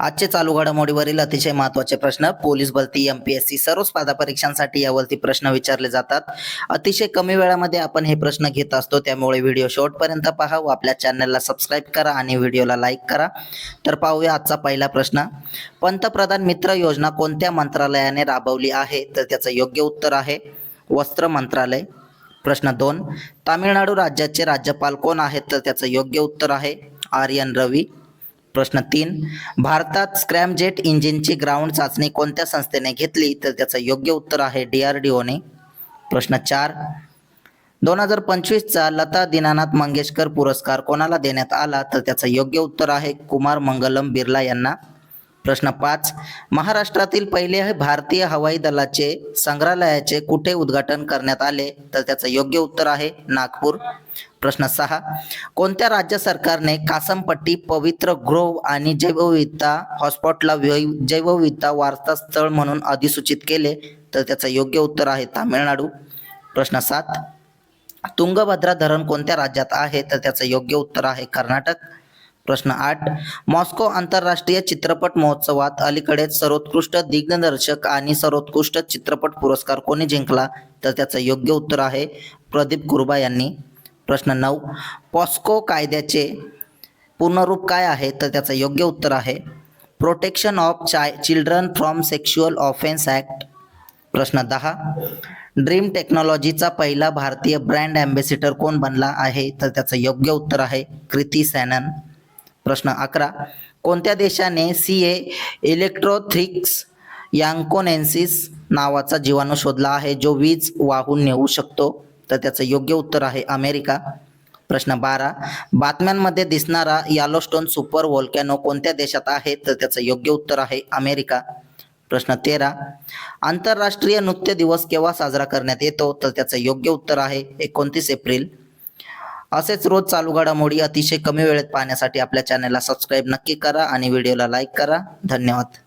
आजचे चालू घडामोडीवरील अतिशय महत्त्वाचे प्रश्न पोलीस भरती एम पी एस सी सर्व स्पर्धा परीक्षांसाठी यावरती प्रश्न विचारले जातात. अतिशय कमी वेळामध्ये आपण हे प्रश्न घेत असतो त्यामुळे व्हिडिओ शेवटपर्यंत पहा व आपल्या चॅनलला सबस्क्राईब करा आणि व्हिडिओला लाईक करा. तर पाहूया आजचा पहिला प्रश्न. पंतप्रधान मित्र योजना कोणत्या मंत्रालयाने राबवली आहे? तर त्याचं योग्य उत्तर आहे वस्त्र मंत्रालय. प्रश्न दोन. तामिळनाडू राज्याचे राज्यपाल कोण आहेत? तर त्याचं योग्य उत्तर आहे आर्यन रवी. प्रश्न तीन भारतात स्क्रॅमजेट इंजिनची ग्राउंड चाचणी कोणत्या संस्थेने घेतली? तर त्याचं योग्य उत्तर आहे डी आर डी ओने. प्रश्न चार दोन हजार पंचवीसचा लता दीनानाथ मंगेशकर पुरस्कार कोणाला देण्यात आला? तर त्याचं योग्य उत्तर आहे कुमार मंगलम बिर्ला यांना. प्रश्न पाच. महाराष्ट्रातील पहिले भारतीय हवाई दलाचे संग्रहालयाचे कुठे उद्घाटन करण्यात आले? तर त्याचं योग्य उत्तर आहे नागपूर. प्रश्न सहा. कोणत्या राज्य सरकारने कासमपट्टी पवित्र ग्रोव आणि जैवविविधता हॉटस्पॉटला जैवविविधता वारसा स्थळ म्हणून अधिसूचित केले? तर त्याचं योग्य उत्तर आहे तामिळनाडू. प्रश्न सात. तुंगभद्रा धरण कोणत्या राज्यात आहे? तर त्याचं योग्य उत्तर आहे कर्नाटक. प्रश्न आठ. मॉस्को आंतरराष्ट्रीय चित्रपट महोत्सवात अलीकडेच सर्वोत्कृष्ट दिग्दर्शक आणि सर्वोत्कृष्ट चित्रपट पुरस्कार कोणी जिंकला? तर त्याचं योग्य उत्तर आहे प्रदीप गुरुबा यांनी. प्रश्न नऊ. पॉस्को कायद्याचे पूर्णरूप काय आहे? तर त्याचं योग्य उत्तर आहे protection of chai children from sexual offence act. प्रश्न दहा. ड्रीम टेक्नॉलॉजीचा पहिला भारतीय ब्रँड ॲम्बेसिडर कोण बनला आहे? तर त्याचं योग्य उत्तर आहे कृती सॅनन. प्रश्न अकरा. कोणत्या देशाने सी ए इलेक्ट्रोथ्रिक्स यांकोनेन्सिस नावाचा जीवाणू शोधला आहे जो वीज वाहून नेऊ शकतो? तर त्याचं योग्य उत्तर आहे अमेरिका. प्रश्न बारा. बातम्यांमध्ये दिसणारा यालोस्टोन सुपर व्होल्कॅनो कोणत्या देशात आहे? तर त्याचं योग्य उत्तर आहे अमेरिका. प्रश्न तेरा. आंतरराष्ट्रीय नृत्य दिवस केव्हा साजरा करण्यात येतो? तर त्याचं योग्य उत्तर आहे एकोणतीस एप्रिल. असेच रोज चालू घडामोडी अतिशय कमी वेळेत पाहण्यासाठी आपल्या चॅनलला सबस्क्राईब नक्की करा आणि व्हिडिओला लाईक करा. धन्यवाद.